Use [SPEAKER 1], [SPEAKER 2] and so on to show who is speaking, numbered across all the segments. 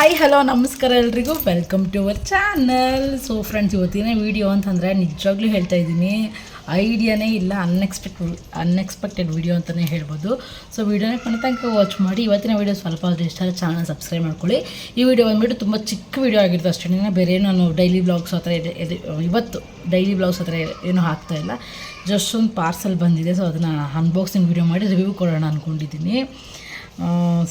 [SPEAKER 1] Hi hello ನಮಸ್ಕಾರ ಎಲ್ರಿಗೂ. Welcome to our channel so friends ಇವತ್ತಿನ ವಿಡಿಯೋ ಅಂತಂದರೆ ನಿಜವಾಗ್ಲೂ ಹೇಳ್ತಾ ಇದ್ದೀನಿ. ಐಡಿಯಾನೇ ಇಲ್ಲ ಅನ್ಎಕ್ಸ್ಪೆಕ್ಟ್ ಅನ್ಎಕ್ಸ್ಪೆಕ್ಟೆಡ್ ವೀಡಿಯೋ ಅಂತಲೇ ಹೇಳ್ಬೋದು. ಸೊ ವೀಡಿಯೋನೇ ಕೊನೆ ತನಕ ವಾಚ್ ಮಾಡಿ, ಇವತ್ತಿನ ವಿಡಿಯೋ ಸ್ವಲ್ಪ ಆದರೂ ಇಷ್ಟ ಚಾನಲ್ ಸಬ್ಸ್ಕ್ರೈಬ್ ಮಾಡ್ಕೊಳ್ಳಿ. ಈ ವಿಡಿಯೋ ಬಂದುಬಿಟ್ಟು ತುಂಬ ಚಿಕ್ಕ ವೀಡಿಯೋ ಆಗಿರುತ್ತೆ ಅಷ್ಟೇ. ಬೇರೆ ನಾನು ಡೈಲಿ ಬ್ಲಾಗ್ಸ್ ಹತ್ರ ಇದೆ ಇವತ್ತು ಡೈಲಿ ಬ್ಲಾಗ್ಸ್ ಹತ್ರ ಏನು ಹಾಕ್ತಾ ಇಲ್ಲ. ಜಸ್ಟ್ ಒಂದು ಪಾರ್ಸಲ್ ಬಂದಿದೆ ಸೊ ಅದನ್ನು ಅನ್ಬಾಕ್ಸಿಂಗ್ ವೀಡಿಯೋ ಮಾಡಿ ರಿವ್ಯೂ ಕೊಡೋಣ ಅಂದ್ಕೊಂಡಿದ್ದೀನಿ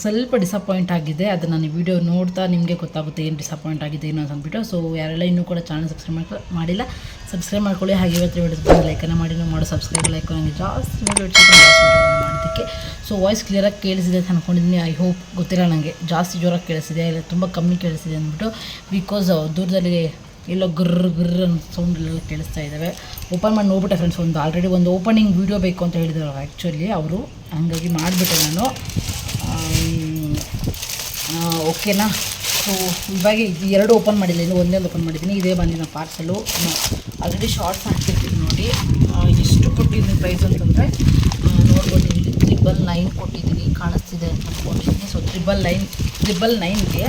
[SPEAKER 1] ಸ್ವಲ್ಪ ಡಿಸಪಾಯಿಂಟ್ ಆಗಿದೆ. ಅದು ನಾನು ವಿಡಿಯೋ ನೋಡ್ತಾ ನಿಮಗೆ ಗೊತ್ತಾಗುತ್ತೆ ಏನು ಡಿಸಪಾಯಿಂಟ್ ಆಗಿದೆ, ಏನು ಅಂತ ಅಂದ್ಬಿಟ್ಟು. ಸೊ ಯಾರೆಲ್ಲ ಇನ್ನೂ ಕೂಡ ಚಾನಲ್ ಸಬ್ಸ್ಕ್ರೈಬ್ ಮಾಡ್ಕೊ, ಮಾಡಿಲ್ಲ ಸಬ್ಸ್ಕ್ರೈಬ್ ಮಾಡ್ಕೊಳ್ಳಿ. ಹಾಗೆ ಇವತ್ತು ವಿಡಿಯೋ ಲೈಕನ್ನು ಮಾಡಿ. ನಾವು ಮಾಡೋ ಸಬ್ಸ್ಕ್ರೈಬ್ ಲೈಕ್ ನನಗೆ ಜಾಸ್ತಿ ಮಾಡೋದಕ್ಕೆ. ಸೊ ವಾಯ್ಸ್ ಕ್ಲಿಯರಾಗಿ ಕೇಳಿಸಿದೆ ಅಂತ ಅಂದ್ಕೊಂಡಿದ್ದೀನಿ ಐ ಹೋಪ್ ಗೊತ್ತಿಲ್ಲ ನನಗೆ ಜಾಸ್ತಿ ಜೋರಾಗಿ ಕೇಳಿಸಿದೆ. ಇಲ್ಲ, ತುಂಬ ಕಮ್ಮಿ ಕೇಳಿಸಿದೆ ಅಂದ್ಬಿಟ್ಟು. ಬಿಕಾಸ್ ದೂರದಲ್ಲಿ ಎಲ್ಲೋ ಗರ್ರ ಗರ್ರ ಅನ್ನೋ ಸೌಂಡಲ್ಲೆಲ್ಲ ಕೇಳಿಸ್ತಾ ಇದ್ದಾವೆ ಓಪನ್ ಮಾಡಿ ನೋಡ್ಬಿಟ್ಟೆ ಫ್ರೆಂಡ್ಸ್ ಒಂದು ಆಲ್ರೆಡಿ ಒಂದು ಓಪನಿಂಗ್ ವೀಡಿಯೋ ಬೇಕು ಅಂತ ಹೇಳಿದ್ರು ಆ್ಯಕ್ಚುಲಿ ಅವರು ಹಂಗಾಗಿ ಮಾಡಿಬಿಟ್ಟೆ ನಾನು. ಓಕೆನಾ? ಸೊ ಇವಾಗ ಇದು ಎರಡು ಓಪನ್ ಮಾಡಿಲ್ಲ ಇನ್ನು ಒಂದೇ ಓಪನ್ ಮಾಡಿದ್ದೀನಿ. ಇದೇ ಬಂದಿನ ಪಾರ್ಸಲು ಆಲ್ರೆಡಿ ಶಾರ್ಟ್ಸ್ ಹಾಕಿರ್ತೀನಿ ನೋಡಿ. ಎಷ್ಟು ಕೊಟ್ಟಿದ್ದೀನಿ ಪ್ರೈಸ್ ಅಂತಂದರೆ ನೋಡ್ಕೊಂಡಿದ್ದೀನಿ ತ್ರಿಬಲ್ ನೈನ್ ಕೊಟ್ಟಿದ್ದೀನಿ, ಕಾಣಿಸ್ತಿದೆ ಅಂತ ಅಂದ್ಕೊಂಡಿದ್ದೀನಿ ಸೊ ತ್ರಿಬಲ್ ನೈನ್ ತ್ರಿಬಲ್ ನೈನ್ಗೆ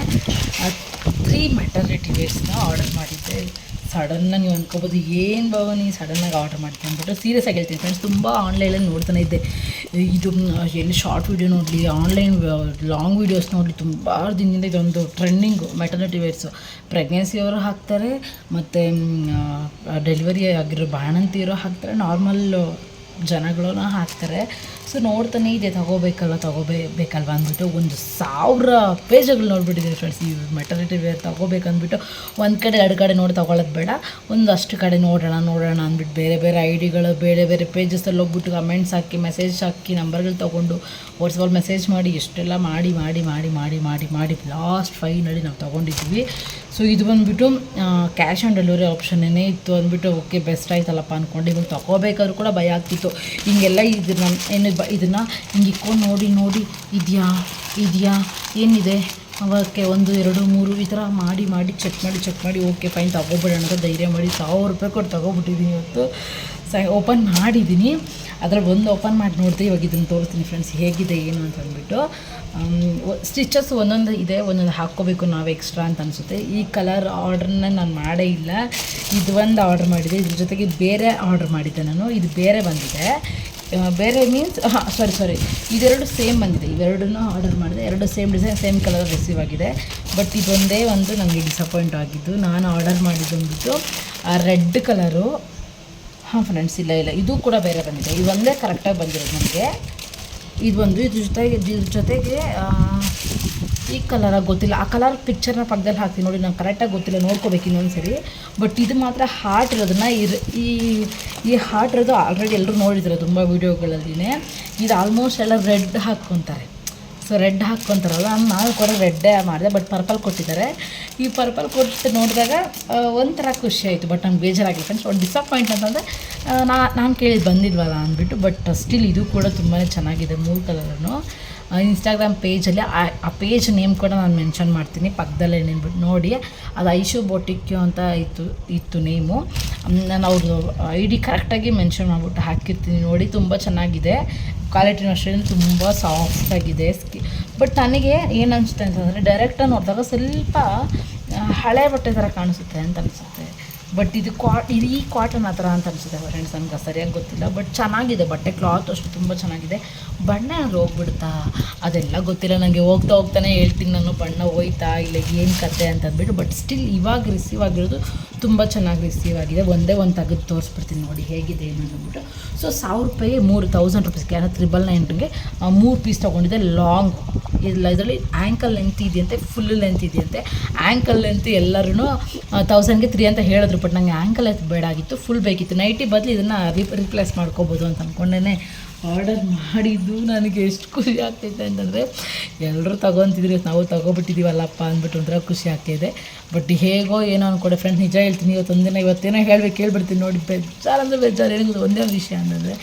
[SPEAKER 1] ತ್ರೀ ಮೆಟರ್ನಿಟಿ ವೇರ್ಸ್ನ ಆರ್ಡರ್ ಮಾಡಿದ್ದೆ. ಸಡನ್ನಾಗಿ ನೀವು ಅನ್ಕೋಬೋದು, ಏನು ಸಡನ್ ಸಡನ್ನಾಗಿ ಆರ್ಡರ್ ಮಾಡ್ತೀನಿ ಅಂದ್ಬಿಟ್ಟು ಸೀರಿಯಸ್ ಆಗಿ ಹೇಳ್ತೀನಿ ಫ್ರೆಂಡ್ಸ್ ತುಂಬ ಆನ್ಲೈನಲ್ಲಿ ನೋಡ್ತಾನೆ ಇದ್ದೆ. ಇದು ಎಲ್ಲಿ ಶಾರ್ಟ್ ವೀಡಿಯೋ ನೋಡಲಿ ಆನ್ಲೈನ್ ಲಾಂಗ್ ವೀಡಿಯೋಸ್ ನೋಡಲಿ, ತುಂಬ ದಿನದಿಂದ ಇದೊಂದು ಟ್ರೆಂಡಿಂಗು ಮೆಟರ್ನಿಟಿ ವೇರ್ಸು ಪ್ರೆಗ್ನೆನ್ಸಿಯವರು ಹಾಕ್ತಾರೆ, ಮತ್ತು ಡೆಲಿವರಿ ಆಗಿರೋ ಬಾಣಂತಿಯರು ಹಾಕ್ತಾರೆ ನಾರ್ಮಲ್ ಜನಗಳನ್ನ ಹಾಕ್ತಾರೆ. ಸೊ ನೋಡ್ತಾನೆ ಇದೆ ತಗೋಬೇಕಲ್ಲ ತಗೋಬೇ ಬೇಕಲ್ವ ಅಂದ್ಬಿಟ್ಟು ಒಂದು ಸಾವಿರ ಪೇಜಗಳು ನೋಡ್ಬಿಟ್ಟಿದ್ದೀನಿ ಫ್ರೆಂಡ್ಸ್ ಈ ಮೆಟರ್ನಿಟಿ ವೇರ್ ತಗೋಬೇಕಂದ್ಬಿಟ್ಟು ಒಂದು ಕಡೆ, ಎರಡು ಕಡೆ ನೋಡಿ ತಗೊಳ್ಳೋದು ಬೇಡ. ಒಂದಷ್ಟು ಕಡೆ ನೋಡೋಣ ನೋಡೋಣ ಅಂದ್ಬಿಟ್ಟು ಬೇರೆ ಬೇರೆ ಐ ಡಿಗಳು ಬೇರೆ ಬೇರೆ ಪೇಜಸಲ್ಲಿ ಹೋಗ್ಬಿಟ್ಟು ಕಮೆಂಟ್ಸ್ ಹಾಕಿ ಮೆಸೇಜ್ ಹಾಕಿ ನಂಬರ್ಗಳು ತೊಗೊಂಡು ವಾಟ್ಸಪ್ಪಲ್ಲಿ ಮೆಸೇಜ್ ಮಾಡಿ ಎಷ್ಟೆಲ್ಲ ಮಾಡಿ ಮಾಡಿ ಮಾಡಿ ಮಾಡಿ ಮಾಡಿ ಮಾಡಿ ಲಾಸ್ಟ್ ಫೈನಲ್ಲಿ ನಾವು ತೊಗೊಂಡಿದ್ವಿ ಸೊ ಇದು ಬಂದುಬಿಟ್ಟು ಕ್ಯಾಶ್ ಆನ್ ಡೆಲಿವರಿ ಆಪ್ಷನ್ನೇ ಇತ್ತು ಅಂದ್ಬಿಟ್ಟು ಓಕೆ ಬೆಸ್ಟ್ ಆಯ್ತಲ್ಲಪ್ಪ ಅಂದ್ಕೊಂಡು ಇವಾಗ ತೊಗೋಬೇಕಾದ್ರೂ ಕೂಡ ಭಯ ಆಗ್ತಿತ್ತು. ಹಿಂಗೆಲ್ಲ ಇದನ್ನ ಏನು ಬ ಇದನ್ನು ಹಿಂಗೆ ಇಕ್ಕೊಂಡು ನೋಡಿ ನೋಡಿ, ಇದೆಯಾ ಇದೆಯಾ, ಏನಿದೆ? ಅವಕ್ಕೆ ಒಂದು, ಎರಡು, ಮೂರು ಈ ಥರ ಮಾಡಿ ಮಾಡಿ ಚೆಕ್ ಮಾಡಿ ಚೆಕ್ ಮಾಡಿ ಓಕೆ ಫೈನ್ ತಗೋಬಿಡೋಣ ಅಂತ ಧೈರ್ಯ ಮಾಡಿ ಸಾವಿರ ರೂಪಾಯಿ ಕೊಟ್ಟು ತೊಗೊಬಿಟ್ಟಿದ್ದೀನಿ ಇವತ್ತು. ಸ ಓಪನ್ ಮಾಡಿದ್ದೀನಿ. ಅದ್ರಲ್ಲಿ ಒಂದು ಓಪನ್ ಮಾಡಿ ನೋಡ್ತೀವಿ ಇವಾಗ ಇದನ್ನು ತೋರಿಸ್ತೀನಿ ಫ್ರೆಂಡ್ಸ್ ಹೇಗಿದೆ, ಏನು ಅಂತ ಅಂದ್ಬಿಟ್ಟು. ಸ್ಟಿಚಸ್ ಒಂದೊಂದು ಇದೆ, ಒಂದೊಂದು ಹಾಕ್ಕೋಬೇಕು ನಾವು ಎಕ್ಸ್ಟ್ರಾ ಅಂತ ಅನಿಸುತ್ತೆ. ಈ ಕಲರ್ ಆರ್ಡ್ರನ್ನ ನಾನು ಮಾಡೇ ಇಲ್ಲ. ಇದು ಒಂದು ಆರ್ಡ್ರ್ ಮಾಡಿದೆ. ಇದ್ರ ಜೊತೆಗೆ ಬೇರೆ ಆರ್ಡ್ರ್ ಮಾಡಿದ್ದೆ ನಾನು. ಇದು ಬೇರೆ ಬಂದಿದೆ. ಬೇರೆ ಮೀನ್ಸ್ ಹಾಂ ಸಾರಿ ಸಾರಿ ಇದೆರಡು ಸೇಮ್ ಬಂದಿದೆ. ಇವೆರಡನ್ನೂ ಆರ್ಡರ್ ಮಾಡಿದೆ. ಎರಡು same design same colour receive ಆಗಿದೆ. ಬಟ್ ಇದೊಂದೇ ಒಂದು ನನಗೆ ಡಿಸಪಾಯಿಂಟ್ ಆಗಿದ್ದು, ನಾನು ಆರ್ಡರ್ ಮಾಡಿದ್ದು ಅಂದ್ಬಿಟ್ಟು ರೆಡ್ ಕಲರು ಹಾಂ ಫ್ರೆಂಡ್ಸ್ ಇಲ್ಲ ಇಲ್ಲ. ಇದು ಕೂಡ ಬೇರೆ ಬಂದಿದೆ. ಇದೊಂದೇ ಕರೆಕ್ಟಾಗಿ ಬಂದಿರೋದು ನನಗೆ ಇದು ಒಂದು ಇದ್ರ ಜೊತೆಗೆ ಇದ್ರ ಜೊತೆಗೆ ಈ ಕಲರಾಗಿ ಗೊತ್ತಿಲ್ಲ. ಆ ಕಲರ್ ಪಿಕ್ಚರ್ನ ಪಕ್ಕದಲ್ಲಿ ಹಾಕ್ತೀನಿ ನೋಡಿ, ನಂಗೆ ಕರೆಕ್ಟಾಗಿ ಗೊತ್ತಿಲ್ಲ. ನೋಡ್ಕೋಬೇಕು ಇನ್ನೊಂದು ಸರಿ ಬಟ್ ಇದು ಮಾತ್ರ ಹಾರ್ಟ್ ಇರೋದನ್ನ ಇರ್, ಈ ಈ ಹಾರ್ಟ್ ಇರೋದು ಆಲ್ರೆಡಿ ಎಲ್ಲರೂ ನೋಡಿದ್ರು ತುಂಬ ವೀಡಿಯೋಗಳಲ್ಲಿನೇ ಇದು ಆಲ್ಮೋಸ್ಟ್ ಎಲ್ಲ ರೆಡ್ ಹಾಕ್ಕೊತಾರೆ ಸೊ ರೆಡ್ ಹಾಕ್ಕೊತಾರಲ್ಲ ನಾವು ಕೂಡ ರೆಡ್ಡೇ ಮಾಡಿದೆ ಬಟ್ ಪರ್ಪಲ್ ಕೊಟ್ಟಿದ್ದಾರೆ. ಈ ಪರ್ಪಲ್ ಕೊಟ್ಟು ನೋಡಿದಾಗ ಒಂಥರ ಖುಷಿ ಆಯಿತು ಬಟ್ ನಂಗೆ ಬೇಜಾರಾಗಿಲ್ಲ ಫ್ರೆಂಡ್ಸ್ ಒಂದು ಡಿಸಪಾಯಿಂಟ್ ಅಂತಂದರೆ ನಾ, ನಾನು ಕೇಳಿದ್ದು ಬಂದಿಲ್ವಲ್ಲ ಅಂದ್ಬಿಟ್ಟು ಬಟ್ ಸ್ಟಿಲ್ ಇದು ಕೂಡ ತುಂಬಾ ಚೆನ್ನಾಗಿದೆ ಮೂರು ಕಲರನ್ನು ಇನ್ಸ್ಟಾಗ್ರಾಮ್ ಪೇಜಲ್ಲಿ ಆ ಪೇಜ್ ನೇಮ್ ಕೂಡ ನಾನು ಮೆನ್ಷನ್ ಮಾಡ್ತೀನಿ. ಪಕ್ಕದಲ್ಲೇ ನಿಂತ್ಬಿಟ್ಟು ನೋಡಿ. ಅದು ಐಶು ಬೊಟಿಕ್ಯು ಅಂತ ಇತ್ತು ಇತ್ತು ನೇಮು ನಾನು ಅವ್ರದ್ದು ಐ ಡಿ ಕರೆಕ್ಟಾಗಿ ಮೆನ್ಷನ್ ಮಾಡಿಬಿಟ್ಟು ಹಾಕಿರ್ತೀನಿ ನೋಡಿ. ತುಂಬ ಚೆನ್ನಾಗಿದೆ. ಕ್ವಾಲಿಟಿನೂ ಅಷ್ಟೇ, ತುಂಬ ಸಾಫ್ಟಾಗಿದೆ ಸ್ಕಿ ಬಟ್ ನನಗೆ ಏನು ಅನಿಸುತ್ತೆ ಅಂತಂದರೆ ಡೈರೆಕ್ಟಾಗಿ ನೋಡಿದಾಗ ಸ್ವಲ್ಪ ಹಳೆ ಬಟ್ಟೆ ಥರ ಕಾಣಿಸುತ್ತೆ ಅಂತ ಅನಿಸುತ್ತೆ. ಬಟ್ ಇದು ಕ್ವಾ ಇದು ಈ ಕಾಟನ್ ಆ ಅಂತ ಅನಿಸುತ್ತೆ ಫ್ರೆಂಡ್ಸ್ ನನಗೆ, ಸರಿಯಾಗಿ ಗೊತ್ತಿಲ್ಲ. ಬಟ್ ಚೆನ್ನಾಗಿದೆ, ಬಟ್ಟೆ ಕ್ಲಾತ್ ಅಷ್ಟು ತುಂಬ ಚೆನ್ನಾಗಿದೆ. ಬಣ್ಣ ಹೋಗ್ಬಿಡ್ತಾ ಅದೆಲ್ಲ ಗೊತ್ತಿಲ್ಲ. ನನಗೆ ಹೋಗ್ತಾ ಹೋಗ್ತಾನೆ ಹೇಳ್ತೀನಿ ನಾನು, ಬಣ್ಣ ಹೋಯ್ತಾ ಇಲ್ಲ, ಏನು ಕತೆ ಅಂತ ಅಂದ್ಬಿಟ್ಟು. ಬಟ್ ಸ್ಟಿಲ್ ಇವಾಗ ರಿಸೀವ್ ಆಗಿರೋದು ತುಂಬ ಚೆನ್ನಾಗಿ ರಿಸೀವ್ ಆಗಿದೆ. ಒಂದೇ ಒಂದು ತೆಗೆದು ತೋರಿಸ್ಬಿಡ್ತೀನಿ ನೋಡಿ ಹೇಗಿದೆ ಏನು ಅಂದ್ಬಿಟ್ಟು. ಸೊ ಸಾವಿರ ರೂಪಾಯಿ, ಮೂರು ತೌಸಂಡ್ ರುಪೀಸ್ಗೆ ಏನೋ ತ್ರಿಬಲ್ ನೈನ್ಗೆ ಮೂರು ಪೀಸ್ ತೊಗೊಂಡಿದ್ದೆ ಲಾಂಗ್ ಇಲ್ಲ ಇದರಲ್ಲಿ ಆ್ಯಂಕಲ್ ಲೆಂತ್ ಇದೆಯಂತೆ ಫುಲ್ ಲೆಂತ್ ಇದೆಯಂತೆ. ಆ್ಯಂಕಲ್ ಲೆಂತ್ ಎಲ್ಲರೂ ತೌಸಂಡ್ಗೆ ತ್ರೀ ಅಂತ ಹೇಳಿದ್ರು. ಬಟ್ ನನಗೆ ಆ್ಯಂಕಲ್ ಬೇಡ ಆಗಿತ್ತು ಫುಲ್ ಬೇಕಿತ್ತು. ನೈಟಿ ಬದಲು ಇದನ್ನು ರಿಪ್ ರಿಪ್ಲೇಸ್ ಮಾಡ್ಕೋಬೋದು ಅಂತ ಅಂದ್ಕೊಂಡೇ ಆರ್ಡರ್ ಮಾಡಿದ್ದು ನನಗೆ ಎಷ್ಟು ಖುಷಿ ಆಗ್ತೈತೆ ಅಂತಂದರೆ ಎಲ್ಲರೂ ತಗೊತಿದ್ರು, ನಾವು ತೊಗೊಬಿಟ್ಟಿದ್ದೀವಲ್ಲಪ್ಪ ಅಂದ್ಬಿಟ್ಟು ಒಂಥರ ಖುಷಿ ಆಗ್ತಿದೆ ಬಟ್ ಹೇಗೋ ಏನೋ ಅನ್ಕೊಡೆ ಫ್ರೆಂಡ್ ನಿಜ ಹೇಳ್ತೀನಿ, ಇವತ್ತು ಇವತ್ತೊಂದಿನ ಇವತ್ತೇನೋ ಹೇಳ್ಬೇಕು, ಕೇಳ್ಬಿಡ್ತೀನಿ ನೋಡಿ, ಬೇಜಾರು ಅಂದರೆ ಬೇಜಾರು ಏನಿಲ್ಲ ಒಂದೇ ಒಂದು ವಿಷಯ ಅಂತಂದರೆ,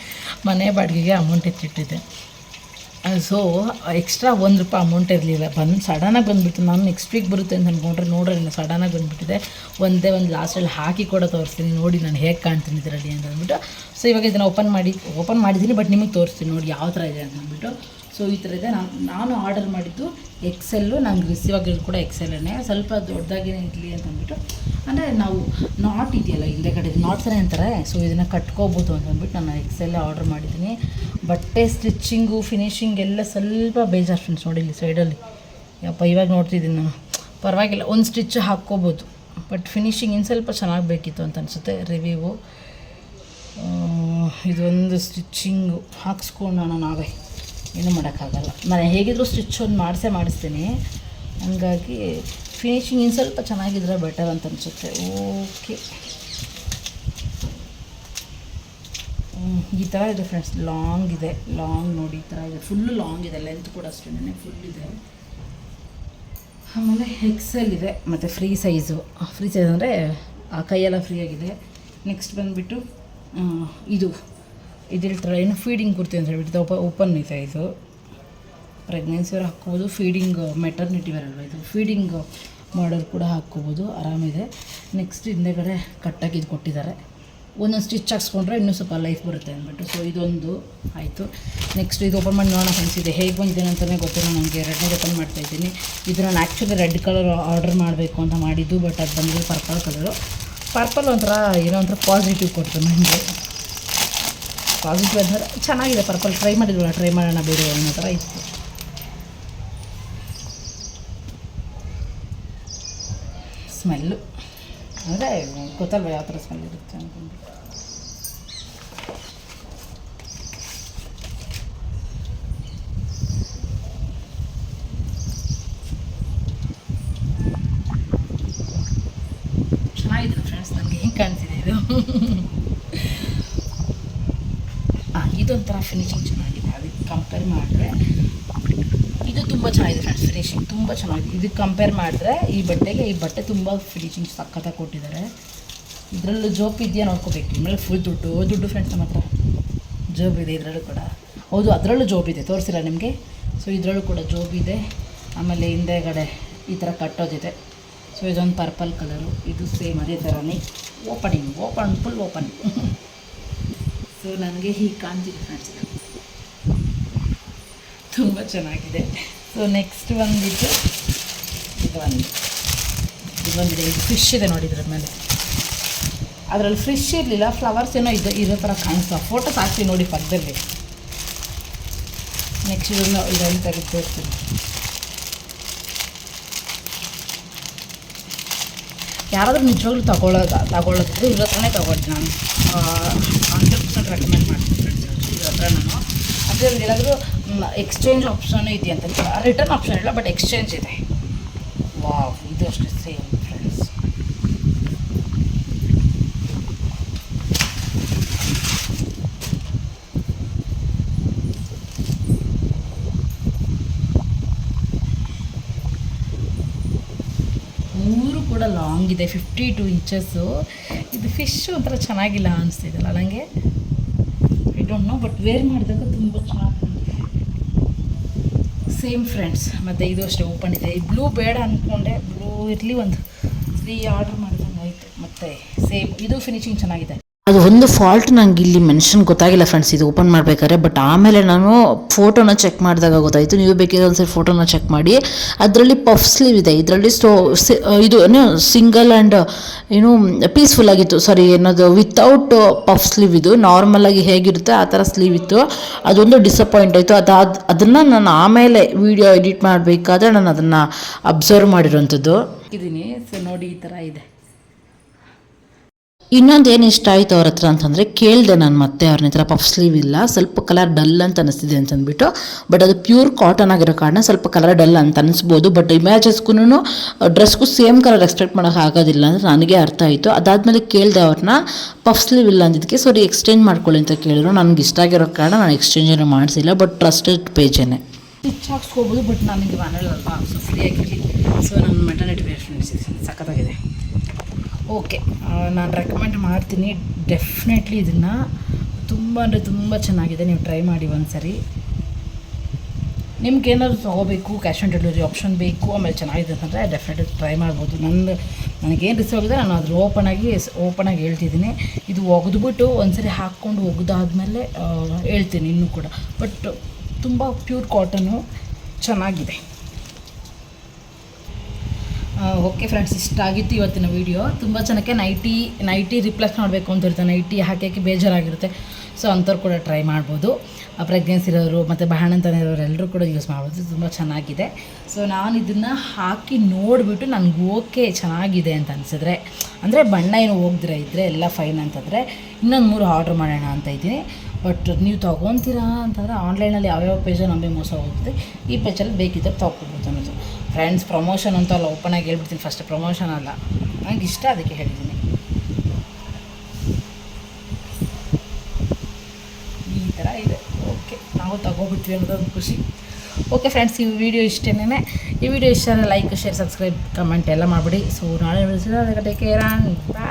[SPEAKER 1] ಮನೆ ಬಾಡಿಗೆಗೆ ಅಮೌಂಟ್ ಎತ್ತಿಟ್ಟಿದ್ದೆ ಸೊ ಎಕ್ಸ್ಟ್ರಾ ಒಂದು ರೂಪಾಯಿ ಅಮೌಂಟ್ ಇರಲಿಲ್ಲ. ಬಂದು ಸಡನ್ನಾಗಿ ಬಂದುಬಿಟ್ಟು ನಾನು ನೆಕ್ಸ್ಟ್ ವೀಕ್ ಬರುತ್ತೆ ಅಂತ ಅಂದ್ಕೊಂಡ್ರೆ ನೋಡ್ರಿ, ಇನ್ನು ಸಡನ್ನಾಗಿ ಬಂದುಬಿಟ್ಟಿದೆ. ಒಂದೇ ಒಂದು ಲಾಸ್ಟಲ್ಲಿ ಹಾಕಿ ಕೂಡ ತೋರಿಸ್ತೀನಿ. ನೋಡಿ, ನಾನು ಹೇಗೆ ಕಾಣ್ತೀನಿ ಇದರಲ್ಲಿ ಅಂತ ಅಂದ್ಬಿಟ್ಟು. ಸೊ ಇವಾಗ ಇದನ್ನು ಓಪನ್ ಮಾಡಿ ಓಪನ್ ಮಾಡಿದ್ದೀನಿ ಬಟ್ ನಿಮಗೆ ತೋರಿಸ್ತೀನಿ. ನೋಡಿ, ಯಾವ ಥರ ಇದೆ ಅಂತ ಅಂದ್ಬಿಟ್ಟು. ಸೊ ಈ ಥರ ಇದೆ. ನಾನು ನಾನು ಆರ್ಡರ್ ಮಾಡಿದ್ದು ಎಕ್ಸೆಲ್ಲು ನಂಗೆ ರಿಸೀವ್ ಆಗಿರೋದು ಕೂಡ ಎಕ್ಸೆಲ್ಲೇ ಸ್ವಲ್ಪ ದೊಡ್ಡದಾಗಿನೇ ಇರಲಿ ಅಂತ ಅಂದ್ಬಿಟ್ಟು. ಅಂದರೆ ನಾವು ನಾಟ್ ಇದೆಯಲ್ಲ ಹಿಂದೆ ಕಡೆ ನಾಟ್ಸನೇ ಅಂತಾರೆ. ಸೊ ಇದನ್ನು ಕಟ್ಕೋಬೋದು ಅಂತ ಅಂದ್ಬಿಟ್ಟು ನಾನು ಎಕ್ಸೆಲ್ಲೇ ಆರ್ಡರ್ ಮಾಡಿದ್ದೀನಿ. ಬಟ್ಟೆ ಸ್ಟಿಚ್ಚಿಂಗು ಫಿನಿಷಿಂಗ್ ಎಲ್ಲ ಸ್ವಲ್ಪ ಬೇಜಾರು ಫ್ರೆಂಡ್ಸ್ ನೋಡಿ ಇಲ್ಲಿ ಸೈಡಲ್ಲಿ ಯಪ್ಪ, ಇವಾಗ ನೋಡ್ತಿದ್ದೀನಿ ನಾನು. ಪರವಾಗಿಲ್ಲ, ಒಂದು ಸ್ಟಿಚ್ ಹಾಕ್ಕೋಬೋದು. ಬಟ್ ಫಿನಿಶಿಂಗ್ ಇನ್ನು ಸ್ವಲ್ಪ ಚೆನ್ನಾಗಿ ಬೇಕಿತ್ತು ಅಂತ ಅನಿಸುತ್ತೆ ರಿವ್ಯೂವು ಇದೊಂದು ಸ್ಟಿಚ್ಚಿಂಗು ಹಾಕ್ಸ್ಕೊಳ್ಳೋಣ ನಾವೇ. ಏನೂ ಮಾಡೋಕ್ಕಾಗಲ್ಲ. ನಾನು ಹೇಗಿದ್ರೂ ಸ್ಟಿಚ್ ಒಂದು ಮಾಡಿಸೇ ಮಾಡಿಸ್ತೀನಿ. ಹಂಗಾಗಿ ಫಿನಿಶಿಂಗ್ ಇನ್ನು ಸ್ವಲ್ಪ ಚೆನ್ನಾಗಿದ್ರೆ ಬೆಟರ್ ಅಂತ ಅನಿಸುತ್ತೆ. ಓಕೆ ಈ ಥರ ಇದೆ ಫ್ರೆಂಡ್ಸ್ ಲಾಂಗ್ ಇದೆ. ಲಾಂಗ್ ನೋಡಿ, ಈ ಥರ ಇದೆ. ಫುಲ್ಲು ಲಾಂಗ್ ಇದೆ. ಲೆಂತ್ ಕೂಡ ಅಷ್ಟೇ ಫುಲ್ ಇದೆ. ಆಮೇಲೆ ಎಕ್ಸೆಲ್ ಇದೆ, ಮತ್ತು ಫ್ರೀ ಸೈಜು ಫ್ರೀ ಸೈಜ್ ಅಂದರೆ ಆ ಕೈಯೆಲ್ಲ ಫ್ರೀ ಆಗಿದೆ. ನೆಕ್ಸ್ಟ್ ಬಂದುಬಿಟ್ಟು ಇದು. ಇದು ಟ್ರೈನ್ ಫೀಡಿಂಗ್ ಕುರ್ತಿ ಅಂತ ಹೇಳ್ಬಿಟ್ಟು ಓಪ ಓಪನ್ ಇದೆ ಇದು. ಪ್ರೆಗ್ನೆನ್ಸಿ ಅವ್ರು ಹಾಕ್ಕೋಬೋದು ಫೀಡಿಂಗ್ ಮೆಟರ್ನಿಟಿ ಬರಲ್ವ ಇದು. ಫೀಡಿಂಗ್ ಮಾಡೋರು ಕೂಡ ಹಾಕ್ಕೋಬೋದು, ಆರಾಮಿದೆ. ನೆಕ್ಸ್ಟ್ ಹಿಂದೆಗಡೆ ಕಟ್ಟಾಗಿ ಇದು ಕೊಟ್ಟಿದ್ದಾರೆ. ಒಂದೊಂದು ಸ್ಟಿಚ್ ಹಾಕ್ಸ್ಕೊಂಡ್ರೆ ಇನ್ನೂ ಸ್ವಲ್ಪ ಲೈಫ್ ಬರುತ್ತೆ ಅಂದ್ಬಿಟ್ಟು. ಸೊ ಇದೊಂದು ಆಯಿತು. ನೆಕ್ಸ್ಟ್ ಇದು ಓಪನ್ ಮಾಡಿ ನೋಡೋಣ ಅನಿಸಿದೆ ಹೇಗೆ ಬಂದಿದೆ ಅಂತಲೇ ಗೊತ್ತಿಲ್ಲ. ನನಗೆ ರೆಡ್ನೇ ಓಪನ್ ಮಾಡ್ತಾ ಇದ್ದೀನಿ. ಇದು ನಾನು ಆ್ಯಕ್ಚುಲಿ ರೆಡ್ ಕಲರ್ ಆರ್ಡರ್ ಮಾಡಬೇಕು ಅಂತ ಮಾಡಿದ್ದು ಬಟ್ ಅದು ಬಂದಿದ್ದು ಪರ್ಪಲ್ ಕಲರು ಪರ್ಪಲ್ ಒಂಥರ ಏನೋ ಒಂಥರ ಪಾಸಿಟಿವ್ ಕೊಡ್ತು ನನಗೆ ಪಾಸಿಟಿವ್ ವೆದರ್ ಚೆನ್ನಾಗಿದೆ, ಪರ್ಪಲ್ ಟ್ರೈ ಮಾಡಿದ್ವಲ್ಲ ಟ್ರೈ ಮಾಡೋಣ ಬೇರೆ ಅನ್ನೋ ಥರ ಇತ್ತು. ಸ್ಮೆಲ್ಲು ಅಂದರೆ ಗೊತ್ತಲ್ವ ಯಾವ ಥರ ಸ್ಮೆಲ್ ಇರುತ್ತೆ ಅಂದ್ಕೊಂಡು ಚೆನ್ನಾಗಿದೆ ಫ್ರೆಂಡ್ಸ್ ನನಗೆ ಹೆಂಗೆ ಕಾಣ್ತಿದೆ ಇದು? ಇದೊಂಥರ ಫಿನಿಶಿಂಗ್ ಚೆನ್ನಾಗಿದೆ. ಅದಕ್ಕೆ ಕಂಪೇರ್ ಮಾಡಿದ್ರೆ ಇದು ತುಂಬ ಚೆನ್ನಾಗಿದೆ ಫ್ರೆಂಡ್ಸ್ ಫಿನಿಶಿಂಗ್ ತುಂಬ ಚೆನ್ನಾಗಿದೆ. ಇದಕ್ಕೆ ಕಂಪೇರ್ ಮಾಡಿದ್ರೆ ಈ ಬಟ್ಟೆಗೆ, ಈ ಬಟ್ಟೆ ತುಂಬ ಫಿನಿಶಿಂಗ್ ಸಖತ್ತಾಗಿ ಕೊಟ್ಟಿದ್ದಾರೆ. ಇದರಲ್ಲೂ ಜೋಪ್ ಇದೆಯಾ ನೋಡ್ಕೋಬೇಕು. ಇನ್ಮೇಲೆ ಫುಲ್ ದುಡ್ಡು ದುಡ್ಡು ಫ್ರೆಂಡ್ಸ್ ನಮ್ಮ ಹತ್ರ. ಜೋಬ್ ಇದೆ ಇದರಲ್ಲೂ ಕೂಡ. ಹೌದು, ಅದರಲ್ಲೂ ಜೋಬ್ ಇದೆ. ತೋರಿಸಿಲ್ಲ ನಿಮಗೆ? ಸೊ ಇದರಲ್ಲೂ ಕೂಡ ಜೋಬ್ ಇದೆ. ಆಮೇಲೆ ಹಿಂದೆಗಡೆ ಈ ಥರ ಕಟ್ಟೋದಿದೆ ಸೊ ಇದೊಂದು ಪರ್ಪಲ್ ಕಲರು ಇದು ಸೇಮ್ ಅದೇ ಥರನೇ opening open full open so ನನಗೆ ಹೀಗೆ ಕಾಂಜಿ ಫ್ರೆಂಡ್ಸ್. ತುಂಬ ಚೆನ್ನಾಗಿದೆ. ಸೊ ನೆಕ್ಸ್ಟ್ ಬಂದಿದ್ದು ಇದು ಒಂದು. ಇದು ಬಂದಿದೆ. ಇದು ಫಿಶ್ ಇದೆ ನೋಡಿ ಇದ್ರ ಮೇಲೆ. ಅದರಲ್ಲಿ ಫಿಶ್ ಇರಲಿಲ್ಲ ಫ್ಲವರ್ಸ್ ಏನೋ ಇದೆ ಇರೋ ಥರ ಕಾಣಿಸ್ತಾ. ಫೋಟೋ ಸಾಕ್ತೀವಿ ನೋಡಿ ಪಕ್ಕದಲ್ಲಿ. ನೆಕ್ಸ್ಟ್ ಇದನ್ನು ಇದನ್ನು ತೆಗೆದು ತೋರಿಸ್ತೀನಿ ಯಾರಾದರೂ ನಿಜವಾಗ್ಲೂ ತಗೊಳ್ಳೋದು ತಗೊಳ್ಳೋದಿದ್ರೆ ಇವ್ರ ಹತ್ರನೇ ತಗೊಳ್ತೀನಿ ನಾನು. ಹಂಡ್ರೆಡ್ ಪರ್ಸೆಂಟ್ ರೆಕಮೆಂಡ್ ಮಾಡ್ತೀನಿ ಫ್ರೆಂಡ್ಸ್ ಇವ್ರ ಹತ್ರ ನಾನು. ಅಂದರೆ ಇವ್ರಿಗೆ ಏನಾದರೂ ಎಕ್ಸ್ಚೇಂಜ್ ಆಪ್ಷನ್ ಇದೆಯಂತ. ರಿಟರ್ನ್ ಆಪ್ಷನ್ ಇಲ್ಲ ಬಟ್ ಎಕ್ಸ್ಚೇಂಜ್ ಇದೆ. ವಾವ್ ಇದು ಅಷ್ಟೇ ಸೇಮ್ ಫ್ರೆಂಡ್ಸ್ ಮೂರು ಕೂಡ ಲಾಂಗ್ ಇದೆ ಫಿಫ್ಟಿ ಟು ಇಂಚಸ್ಸು ಇದು ಫಿಶ್ ಒಂಥರ ಚೆನ್ನಾಗಿಲ್ಲ ಅನಿಸ್ತಿದಲ್ಲ ನನಗೆ I don't know but wear ಮಾಡಿದಾಗ ತುಂಬ ಚೆನ್ನಾಗಿ ಸೇಮ್ ಫ್ರೆಂಡ್ಸ್ ಮತ್ತು ಇದು ಅಷ್ಟೇ ಓಪನ್ ಇದೆ. ಈ ಬ್ಲೂ ಬೇಡ ಅಂದ್ಕೊಂಡೆ ಬ್ಲೂ ಇರಲಿ ಒಂದು ತ್ರೀ ಆರ್ಡ್ರ್ ಮಾಡಿದಂಗೆ ಆಯಿತು. ಮತ್ತು ಸೇಮ್ ಇದು ಫಿನಿಶಿಂಗ್ ಚೆನ್ನಾಗಿದೆ.
[SPEAKER 2] ಅದು ಒಂದು ಫಾಲ್ಟ್ ನಂಗೆ ಇಲ್ಲಿ ಮೆನ್ಷನ್ ಗೊತ್ತಾಗಿಲ್ಲ ಫ್ರೆಂಡ್ಸ್ ಇದು ಓಪನ್ ಮಾಡಬೇಕಾದ್ರೆ ಬಟ್ ಆಮೇಲೆ ನಾನು ಫೋಟೋನ ಚೆಕ್ ಮಾಡಿದಾಗ ಗೊತ್ತಾಯಿತು. ನೀವು ಬೇಕಿದ್ರೆ ಒಂದ್ಸರಿ ಫೋಟೋನ ಚೆಕ್ ಮಾಡಿ. ಅದರಲ್ಲಿ ಪಫ್ ಸ್ಲೀವ್ ಇದೆ. ಇದರಲ್ಲಿ ಸ್ಟೋ ಇದು ಏನು ಸಿಂಗಲ್ ಆ್ಯಂಡ್ ಏನು ಪೀಸ್ಫುಲ್ ಆಗಿತ್ತು. ಸಾರಿ ಏನದು ವಿತೌಟ್ ಪಫ್ ಸ್ಲೀವ್ ಇದು. ನಾರ್ಮಲ್ ಆಗಿ ಹೇಗಿರುತ್ತೆ, ಆ ಥರ ಸ್ಲೀವ್ ಇತ್ತು. ಅದೊಂದು ಡಿಸಪಾಯಿಂಟ್ ಆಯಿತು. ಅದು ಅದನ್ನು ನಾನು ಆಮೇಲೆ ವಿಡಿಯೋ ಎಡಿಟ್ ಮಾಡಬೇಕಾದ್ರೆ ನಾನು ಅದನ್ನು ಅಬ್ಸರ್ವ್ ಮಾಡಿರೋಂಥದ್ದು
[SPEAKER 1] ಇದ್ದೀನಿ. ಸೊ ನೋಡಿ ಈ ಥರ ಇದೆ.
[SPEAKER 2] ಇನ್ನೊಂದು ಏನು ಇಷ್ಟ ಆಯಿತು ಅವ್ರ ಹತ್ರ ಅಂತಂದರೆ, ಕೇಳಿದೆ ನಾನು ಮತ್ತೆ ಅವ್ರನ್ನ ಥರ ಪಫ್ ಸ್ಲೀವ್ ಇಲ್ಲ, ಸ್ವಲ್ಪ ಕಲರ್ ಡಲ್ ಅಂತ ಅನಿಸ್ತಿದೆ ಅಂತಂದ್ಬಿಟ್ಟು ಬಟ್ ಅದು ಪ್ಯೂರ್ ಕಾಟನ್ ಆಗಿರೋ ಕಾರಣ ಸ್ವಲ್ಪ ಕಲರ್ ಡಲ್ ಅಂತ ಅನಿಸ್ಬೋದು. ಬಟ್ ಇಮ್ಯಾಜಸ್ಗೂ ಡ್ರೆಸ್ಗೂ ಸೇಮ್ ಕಲರ್ ಎಕ್ಸ್ಪೆಕ್ಟ್ ಮಾಡೋಕೆ ಆಗೋದಿಲ್ಲ ಅಂದರೆ ನನಗೆ ಅರ್ಥ ಆಯಿತು. ಅದಾದಮೇಲೆ ಕೇಳಿದೆ ಅವ್ರನ್ನ ಪಫ್ ಸ್ಲೀವ್ ಇಲ್ಲ ಅಂದಿದ್ದಕ್ಕೆ ಸರಿ ಎಕ್ಸ್ಚೇಂಜ್ ಮಾಡ್ಕೊಳ್ಳಿ ಅಂತ ಕೇಳಿದ್ರು. ನನಗೆ ಇಷ್ಟ ಆಗಿರೋ ಕಾರಣ ನಾನು ಎಕ್ಸ್ಚೇಂಜ್ ಏನೂ ಮಾಡಿಸಿಲ್ಲ ಬಟ್ ಟ್ರಸ್ಟೆಡ್ ಪೇಜೇನೆ.
[SPEAKER 1] ಸ್ಟಿಚ್ ಹಾಕ್ಸ್ಕೋಬೋದು ಬಟ್ ನನಗೆ ಮನೇಲಿ ಸೊ ಫ್ರೀ ಆಗಿರಲಿ. ಸೊ ನನ್ನ ಮೆಟರ್ನಿಟಿ ವೇರ್ ಸಖತ್ತಾಗಿದೆ. ಓಕೆ ನಾನು ರೆಕಮೆಂಡ್ ಮಾಡ್ತೀನಿ. ಡೆಫಿನೆಟ್ಲಿ ಇದನ್ನು ತುಂಬ ಅಂದರೆ ತುಂಬ ಚೆನ್ನಾಗಿದೆ. ನೀವು ಟ್ರೈ ಮಾಡಿ ಒಂದು ಸರಿ ನಿಮ್ಗೆ ಏನಾದ್ರು ತೊಗೋಬೇಕು ಕ್ಯಾಶ್ ಆನ್ ಡೆಲಿವರಿ ಆಪ್ಷನ್ ಬೇಕು, ಆಮೇಲೆ ಚೆನ್ನಾಗಿದೆ ಅಂತಂದರೆ ಡೆಫಿನೆಟ್ಲಿ ಟ್ರೈ ಮಾಡ್ಬೋದು. ನಂದು ನನಗೇನು ರಿಸೀವ್ ಆಗಿದೆ, ನಾನು ಅದ್ರ ಓಪನ್ ಆಗಿ ಓಪನ್ ಆಗಿ ಹೇಳ್ತಿದ್ದೀನಿ. ಇದು ಒಗೆದ್ಬಿಟ್ಟು ಒಂದು ಸರಿ ಹಾಕ್ಕೊಂಡು ಒಗೆದಾದ್ಮೇಲೆ ಹೇಳ್ತೀನಿ ಇನ್ನೂ ಕೂಡ. ಬಟ್ ತುಂಬ ಪ್ಯೂರ್ ಕಾಟನು ಚೆನ್ನಾಗಿದೆ. ಓಕೆ ಫ್ರೆಂಡ್ಸ್ ಇಷ್ಟ ಆಗಿತ್ತು ಇವತ್ತಿನ ವೀಡಿಯೋ ತುಂಬ ಜನಕ್ಕೆ ನೈಟಿ ನೈಟಿ ರಿಪ್ಲೇಸ್ ಮಾಡಬೇಕು ಅಂತ ಇರುತ್ತೆ ನೈಟಿ ಹಾಕಿ ಬೇಜಾರಾಗಿರುತ್ತೆ. ಸೊ ಅಂಥವ್ರು ಕೂಡ ಟ್ರೈ ಮಾಡ್ಬೋದು. ಪ್ರೆಗ್ನೆನ್ಸಿ ಇರೋರು ಮತ್ತು ಬಾಣಂತನ ಇರೋರು ಎಲ್ಲರೂ ಕೂಡ ಯೂಸ್ ಮಾಡ್ಬೋದು. ತುಂಬ ಚೆನ್ನಾಗಿದೆ. ಸೊ ನಾನು ಇದನ್ನು ಹಾಕಿ ನೋಡಿಬಿಟ್ಟು ನನಗೆ ಓಕೆ ಚೆನ್ನಾಗಿದೆ ಅಂತ ಅನಿಸಿದ್ರೆ, ಅಂದರೆ ಬಣ್ಣ ಏನು ಹೋಗ್ದಿರ ಇದ್ದರೆ ಎಲ್ಲ ಫೈನ್ ಅಂತಂದರೆ ಇನ್ನೊಂದು ಮೂರು ಆರ್ಡ್ರ್ ಮಾಡೋಣ ಅಂತ ಇದ್ದೀನಿ. ಬಟ್ ನೀವು ತೊಗೊತೀರಾ ಅಂತಂದರೆ ಆನ್ಲೈನಲ್ಲಿ ಯಾವ್ಯಾವ ಪೇಜ ನಮಗೆ ಮೋಸ ಹೋಗುತ್ತೆ, ಈ ಪೇಜಲ್ಲಿ ಬೇಕಿದ್ದರೆ ತೊಗೊಬೋದು ಅನ್ನೋದು. ಫ್ರೆಂಡ್ಸ್ ಪ್ರಮೋಷನ್ ಅಂತ ಅಲ್ಲ ಆಗಿ ಹೇಳ್ಬಿಡ್ತೀನಿ ಫಸ್ಟ್ ಪ್ರಮೋಷನ್ ಅಲ್ಲ. ನನಗೆ ಇಷ್ಟ ಅದಕ್ಕೆ ಹೇಳಿದ್ದೀನಿ. ಈ ಥರ ಇದೆ. ಓಕೆ ನಾವು ತಗೋಬಿಡ್ತೀವಿ ಅನ್ನೋದೊಂದು ಖುಷಿ. ಓಕೆ ಫ್ರೆಂಡ್ಸ್ ಈ ವಿಡಿಯೋ ಇಷ್ಟೇನೆ ಈ ವಿಡಿಯೋ ಇಷ್ಟ ಲೈಕ್ ಶೇರ್ ಸಬ್ಸ್ಕ್ರೈಬ್ ಕಮೆಂಟ್ ಎಲ್ಲ ಮಾಡಿಬಿಡಿ. ಸೊ ನಾಳೆ ಟೇಕ್ ಕೇರ್ ಬಾಯ್